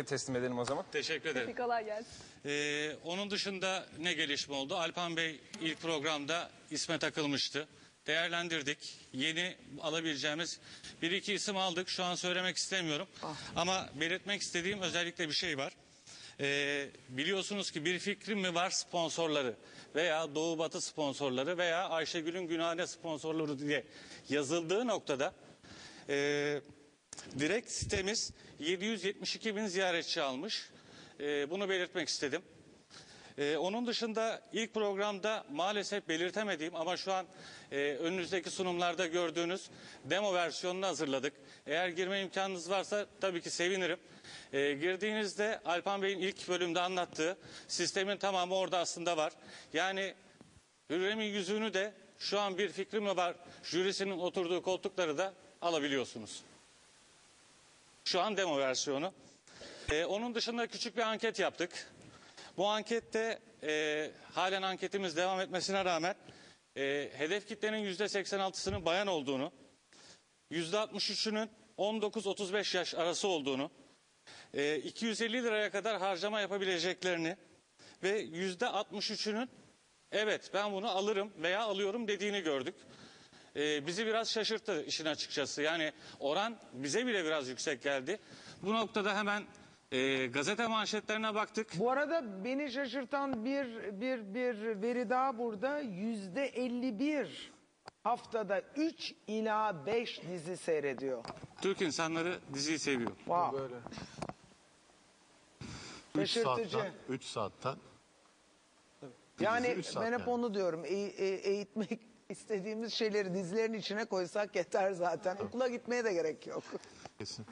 teslim edelim o zaman. Teşekkür ederim. Kolay gelsin. Ee, onun dışında ne gelişme oldu? Alpan Bey ilk programda isme takılmıştı. Değerlendirdik. Yeni alabileceğimiz bir iki isim aldık. Şu an söylemek istemiyorum. Ama belirtmek istediğim özellikle bir şey var. Ee, biliyorsunuz ki bir fikrim mi var sponsorları veya Doğu Batı sponsorları veya Ayşegül'ün Günahane sponsorları diye yazıldığı noktada e, direkt sitemiz 772 bin ziyaretçi almış. E, bunu belirtmek istedim. Ee, onun dışında ilk programda maalesef belirtemediğim ama şu an e, önünüzdeki sunumlarda gördüğünüz demo versiyonunu hazırladık. Eğer girme imkanınız varsa tabii ki sevinirim. Ee, girdiğinizde Alpan Bey'in ilk bölümde anlattığı sistemin tamamı orada aslında var. Yani Hürrem'in yüzüğünü de şu an bir fikrim var. Jürisinin oturduğu koltukları da alabiliyorsunuz. Şu an demo versiyonu. Ee, onun dışında küçük bir anket yaptık. Bu ankette e, halen anketimiz devam etmesine rağmen e, hedef kitlenin yüzde 86'sının bayan olduğunu, yüzde 63'ünün 19-35 yaş arası olduğunu, e, 250 liraya kadar harcama yapabileceklerini ve yüzde 63'ünün evet ben bunu alırım veya alıyorum dediğini gördük. E, bizi biraz şaşırttı işin açıkçası. Yani oran bize bile biraz yüksek geldi. Bu noktada hemen e, gazete manşetlerine baktık. Bu arada beni şaşırtan bir bir bir veri daha burada. Yüzde 51 haftada 3 ila 5 dizi seyrediyor. Türk insanları diziyi seviyor. Wow. Böyle. 3 Şaşırtıcı. saatten, 3 saatten Yani Dizi üç ben hep yani. onu diyorum. E- e- eğitmek istediğimiz şeyleri dizilerin içine koysak yeter zaten. Okula gitmeye de gerek yok. kesin.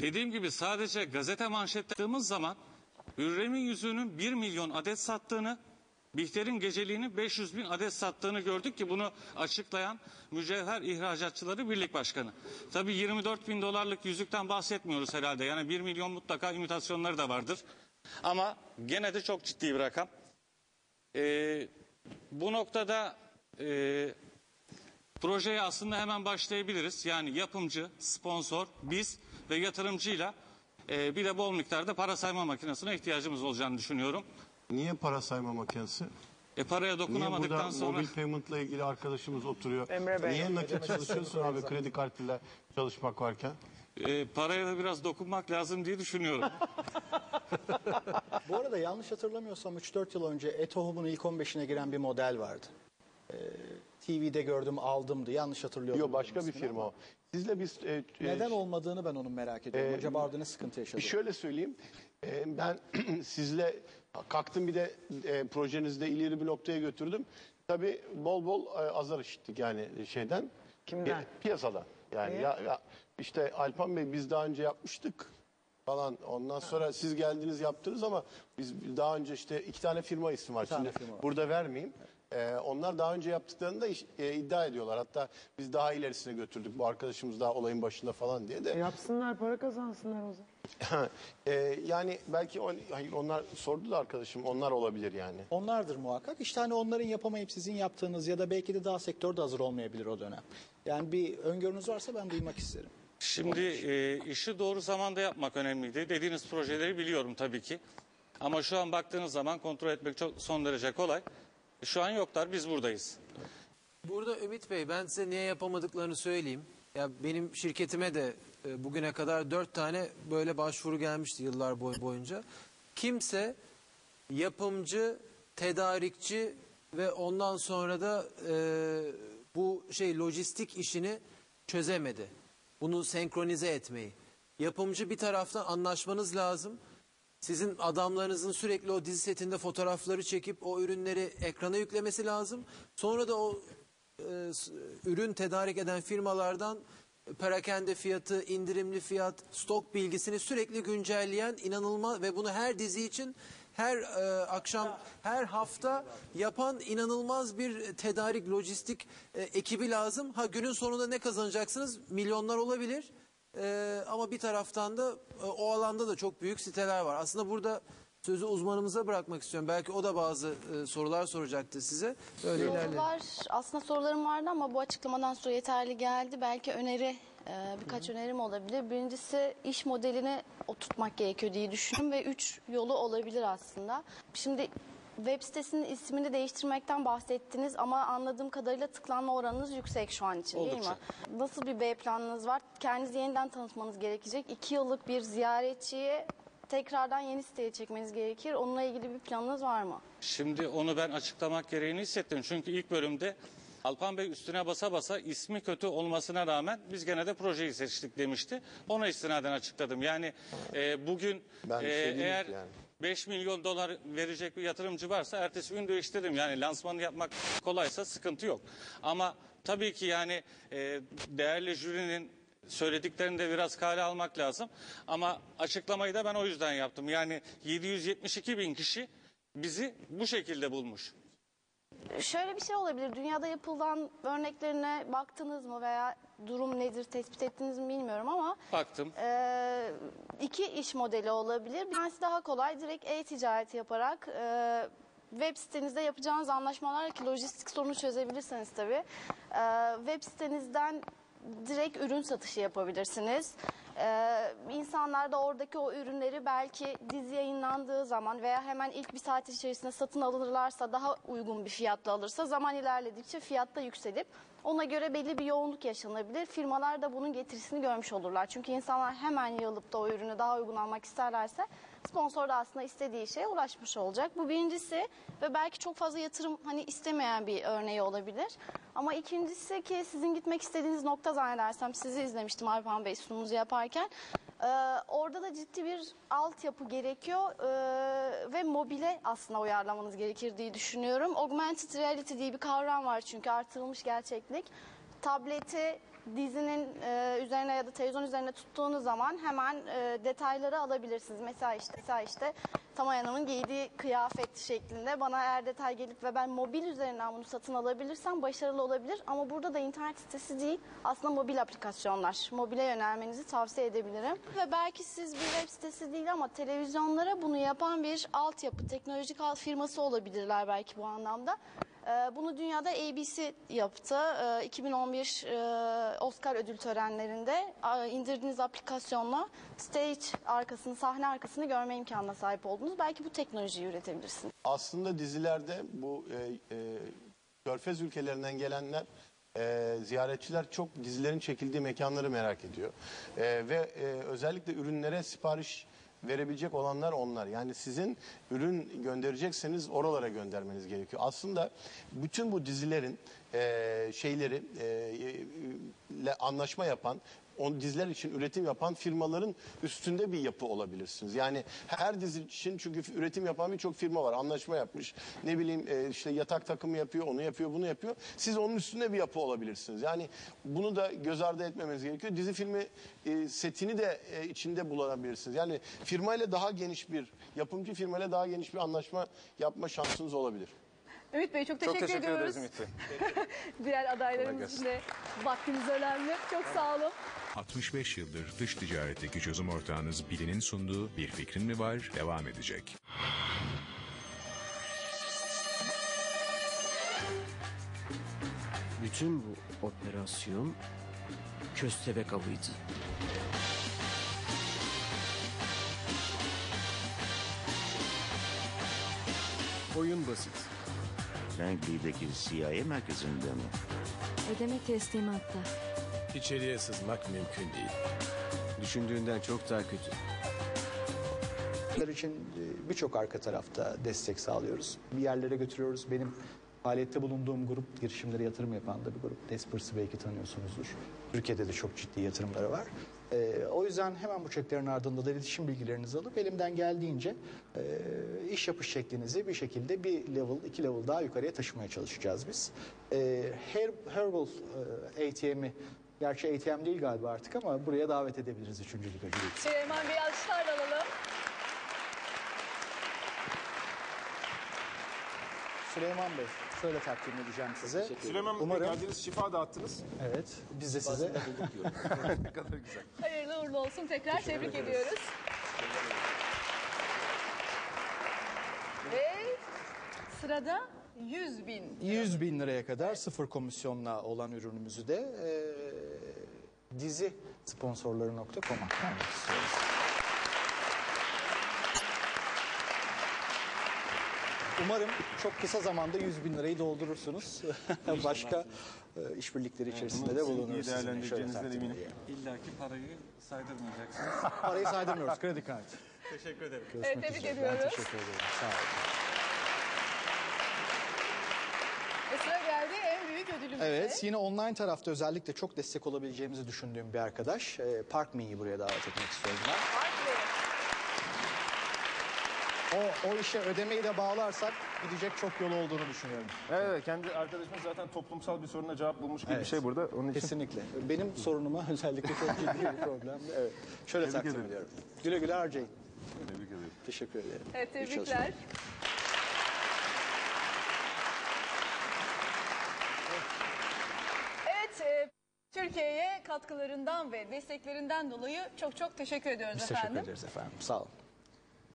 Dediğim gibi sadece gazete manşetlerimiz zaman Hürrem'in yüzüğünün 1 milyon adet sattığını, Bihter'in geceliğinin 500 bin adet sattığını gördük ki bunu açıklayan Mücevher İhracatçıları Birlik Başkanı. Tabii 24 bin dolarlık yüzükten bahsetmiyoruz herhalde. Yani 1 milyon mutlaka imitasyonları da vardır. Ama gene de çok ciddi bir rakam. Ee, bu noktada e, projeye aslında hemen başlayabiliriz. Yani yapımcı, sponsor, biz ve yatırımcıyla e, bir de bol miktarda para sayma makinesine ihtiyacımız olacağını düşünüyorum. Niye para sayma makinesi? E paraya Niye dokunamadıktan burada sonra mobil payment'la ilgili arkadaşımız oturuyor? Emre Bey. Niye nakit çalışıyorsun abi kredi kartıyla çalışmak varken? e, paraya da biraz dokunmak lazım diye düşünüyorum. Bu arada yanlış hatırlamıyorsam 3-4 yıl önce Etohum'un ilk 15'ine giren bir model vardı. TV'de gördüm aldımdı. Yanlış hatırlıyorum. Yok başka bir firma ama o. Sizle biz... e, e, Neden olmadığını ben onun merak ediyorum. Ee, Acaba orada ne sıkıntı yaşadı? Şöyle söyleyeyim. e, ben sizle kalktım bir de e, projenizde ileri bir noktaya götürdüm. Tabii bol bol e, azar işittik yani şeyden. Kimden? E, piyasada. Yani ya, ya işte Alpan Bey biz daha önce yapmıştık falan. Ondan sonra siz geldiniz yaptınız ama biz daha önce işte iki tane firma ismi var. tane Şimdi firma var. burada vermeyeyim. E, onlar daha önce yaptıklarını da iş- e, iddia ediyorlar. Hatta biz daha ilerisine götürdük. Bu arkadaşımız daha olayın başında falan diye de. Yapsınlar para kazansınlar o zaman. Ee, yani belki on, hayır, onlar sordu da arkadaşım onlar olabilir yani. Onlardır muhakkak. İşte hani onların yapamayıp sizin yaptığınız ya da belki de daha sektör de hazır olmayabilir o dönem. Yani bir öngörünüz varsa ben duymak isterim. Şimdi e, işi doğru zamanda yapmak önemliydi. Dediğiniz projeleri biliyorum tabii ki. Ama şu an baktığınız zaman kontrol etmek çok son derece kolay. Şu an yoklar biz buradayız. Burada Ümit Bey ben size niye yapamadıklarını söyleyeyim. Ya benim şirketime de e, bugüne kadar dört tane böyle başvuru gelmişti yıllar boy boyunca. Kimse yapımcı, tedarikçi ve ondan sonra da e, bu şey lojistik işini çözemedi. Bunu senkronize etmeyi. Yapımcı bir taraftan anlaşmanız lazım. Sizin adamlarınızın sürekli o dizi setinde fotoğrafları çekip o ürünleri ekrana yüklemesi lazım. Sonra da o e, ürün tedarik eden firmalardan perakende fiyatı, indirimli fiyat, stok bilgisini sürekli güncelleyen inanılmaz ve bunu her dizi için her e, akşam, her hafta yapan inanılmaz bir tedarik, lojistik e, ekibi lazım. Ha günün sonunda ne kazanacaksınız? Milyonlar olabilir. E, ama bir taraftan da e, o alanda da çok büyük siteler var. Aslında burada sözü uzmanımıza bırakmak istiyorum. Belki o da bazı e, sorular soracaktı size. Böyle ilerleyelim. Sorular aslında sorularım vardı ama bu açıklamadan sonra yeterli geldi. Belki öneri Ee, birkaç önerim olabilir. Birincisi iş modelini oturtmak gerekiyor diye düşünüyorum ve üç yolu olabilir aslında. Şimdi web sitesinin ismini değiştirmekten bahsettiniz ama anladığım kadarıyla tıklanma oranınız yüksek şu an için değil Oldukça. mi? Nasıl bir B planınız var? Kendinizi yeniden tanıtmanız gerekecek. İki yıllık bir ziyaretçiyi tekrardan yeni siteye çekmeniz gerekir. Onunla ilgili bir planınız var mı? Şimdi onu ben açıklamak gereğini hissettim. Çünkü ilk bölümde Alpan Bey üstüne basa basa ismi kötü olmasına rağmen biz gene de projeyi seçtik demişti. Ona istinaden açıkladım. Yani e, bugün Ben e, şey diyeyim eğer yani. 5 milyon dolar verecek bir yatırımcı varsa ertesi gün değiştiririm. Yani lansmanı yapmak kolaysa sıkıntı yok. Ama tabii ki yani e, değerli jürinin söylediklerini de biraz kale almak lazım. Ama açıklamayı da ben o yüzden yaptım. Yani 772 bin kişi bizi bu şekilde bulmuş. Şöyle bir şey olabilir. Dünyada yapılan örneklerine baktınız mı veya durum nedir tespit ettiniz mi bilmiyorum ama Baktım. e, iki iş modeli olabilir. Bir tanesi daha kolay. Direkt e-ticaret yaparak e, web sitenizde yapacağınız anlaşmalarla ki lojistik sorunu çözebilirseniz tabii. e, web sitenizden direkt ürün satışı yapabilirsiniz. Ee, insanlar da oradaki o ürünleri belki dizi yayınlandığı zaman veya hemen ilk bir saat içerisinde satın alırlarsa daha uygun bir fiyatla alırsa zaman ilerledikçe fiyat da yükselip ona göre belli bir yoğunluk yaşanabilir. Firmalar da bunun getirisini görmüş olurlar. Çünkü insanlar hemen yığılıp da o ürünü daha uygun almak isterlerse sponsor da aslında istediği şeye ulaşmış olacak. Bu birincisi ve belki çok fazla yatırım hani istemeyen bir örneği olabilir. Ama ikincisi ki sizin gitmek istediğiniz nokta zannedersem sizi izlemiştim Arpan Bey sunumunuzu yaparken. Ee, orada da ciddi bir altyapı gerekiyor ee, ve mobile aslında uyarlamanız gerekir diye düşünüyorum. Augmented reality diye bir kavram var çünkü artırılmış gerçeklik. Tableti dizinin e, üzerine ya da televizyon üzerine tuttuğunuz zaman hemen e, detayları alabilirsiniz. Mesela işte, mesela işte Tamay Hanım'ın giydiği kıyafet şeklinde bana eğer detay gelip ve ben mobil üzerinden bunu satın alabilirsem başarılı olabilir. Ama burada da internet sitesi değil aslında mobil aplikasyonlar. Mobile yönelmenizi tavsiye edebilirim. Ve belki siz bir web sitesi değil ama televizyonlara bunu yapan bir altyapı, teknolojik alt firması olabilirler belki bu anlamda. Ee, Bunu dünyada ABC yaptı. Ee, 2011 e, Oscar ödül törenlerinde e, indirdiğiniz aplikasyonla stage arkasını, sahne arkasını görme imkanına sahip oldunuz. Belki bu teknolojiyi üretebilirsiniz. Aslında dizilerde bu e, e, Körfez ülkelerinden gelenler e, ziyaretçiler çok dizilerin çekildiği mekanları merak ediyor. E, ve e, özellikle ürünlere sipariş verebilecek olanlar onlar. Yani sizin ürün gönderecekseniz oralara göndermeniz gerekiyor. Aslında bütün bu dizilerin e, şeyleri e, ile anlaşma yapan o diziler için üretim yapan firmaların üstünde bir yapı olabilirsiniz. Yani her dizi için çünkü üretim yapan birçok firma var. Anlaşma yapmış. Ne bileyim e, işte yatak takımı yapıyor, onu yapıyor, bunu yapıyor. Siz onun üstünde bir yapı olabilirsiniz. Yani bunu da göz ardı etmemeniz gerekiyor. Dizi filmi e, setini de e, içinde bulabilirsiniz. Yani firmayla daha geniş bir, yapımcı firmayla daha geniş bir anlaşma yapma şansınız olabilir. Ümit Bey çok teşekkür, teşekkür ediyoruz. ederiz Ümit Bey. Diğer adaylarımız için de vaktiniz önemli. Çok sağ olun. 65 yıldır dış ticaretteki çözüm ortağınız Bilin'in sunduğu Bir Fikrin Mi Var devam edecek. Bütün bu operasyon köstebek avıydı. Oyun basit. Langley'deki CIA merkezinde mi? Ödeme teslimatta. İçeriye sızmak mümkün değil. Düşündüğünden çok daha kötü. Bunlar için e, birçok arka tarafta destek sağlıyoruz. Bir yerlere götürüyoruz. Benim faaliyette bulunduğum grup girişimlere yatırım yapan da bir grup. Despers'ı belki tanıyorsunuzdur. Türkiye'de de çok ciddi yatırımları var. E, o yüzden hemen bu çeklerin ardında da iletişim bilgilerinizi alıp elimden geldiğince e, iş yapış şeklinizi bir şekilde bir level, iki level daha yukarıya taşımaya çalışacağız biz. E, Her, Herbal e, ATM'i Gerçi ATM değil galiba artık ama buraya davet edebiliriz üçüncülük ödülü için. Süleyman Bey alkışlarla alalım. Süleyman Bey, şöyle takdim edeceğim size. Süleyman Bey Umarım, geldiniz şifa dağıttınız. evet, biz de size ne kadar güzel. Hayırlı uğurlu olsun. Tekrar tebrik ediyoruz. Ve sırada 100 bin. 100 bin liraya kadar sıfır komisyonla olan ürünümüzü de e, dizi sponsorları.com'a vermek istiyoruz. Umarım çok kısa zamanda 100 bin lirayı doldurursunuz. Başka e, işbirlikleri içerisinde de sizinle. Şöyle takdim edeyim. İlla ki parayı saydırmayacaksınız. Parayı saydırmıyoruz, kredi kartı. Teşekkür ederim. Görüşmek Evet, tebrik üzere. ediyoruz. Ben teşekkür ederim. Sağ olun. Ve sıra geldi ödülümüze. Evet, yine online tarafta özellikle çok destek olabileceğimizi düşündüğüm bir arkadaş. E, Park Me'yi buraya davet etmek istiyorum ben. O, o işe ödemeyi de bağlarsak gidecek çok yol olduğunu düşünüyorum. Evet, kendi arkadaşımız zaten toplumsal bir soruna cevap bulmuş gibi bir Evet. şey burada. Onun için Kesinlikle. Benim sorunuma özellikle çok ciddi bir problemdi. Evet. Şöyle Tebrik takdim ederim. ediyorum. Güle güle harcayın. tebrik ederim. Teşekkür ederim. Evet, İyi çalışmalar. tebrikler. Evet, e, Türkiye'ye katkılarından ve desteklerinden dolayı çok çok teşekkür ediyoruz Biz efendim. teşekkür ederiz efendim. Sağ olun.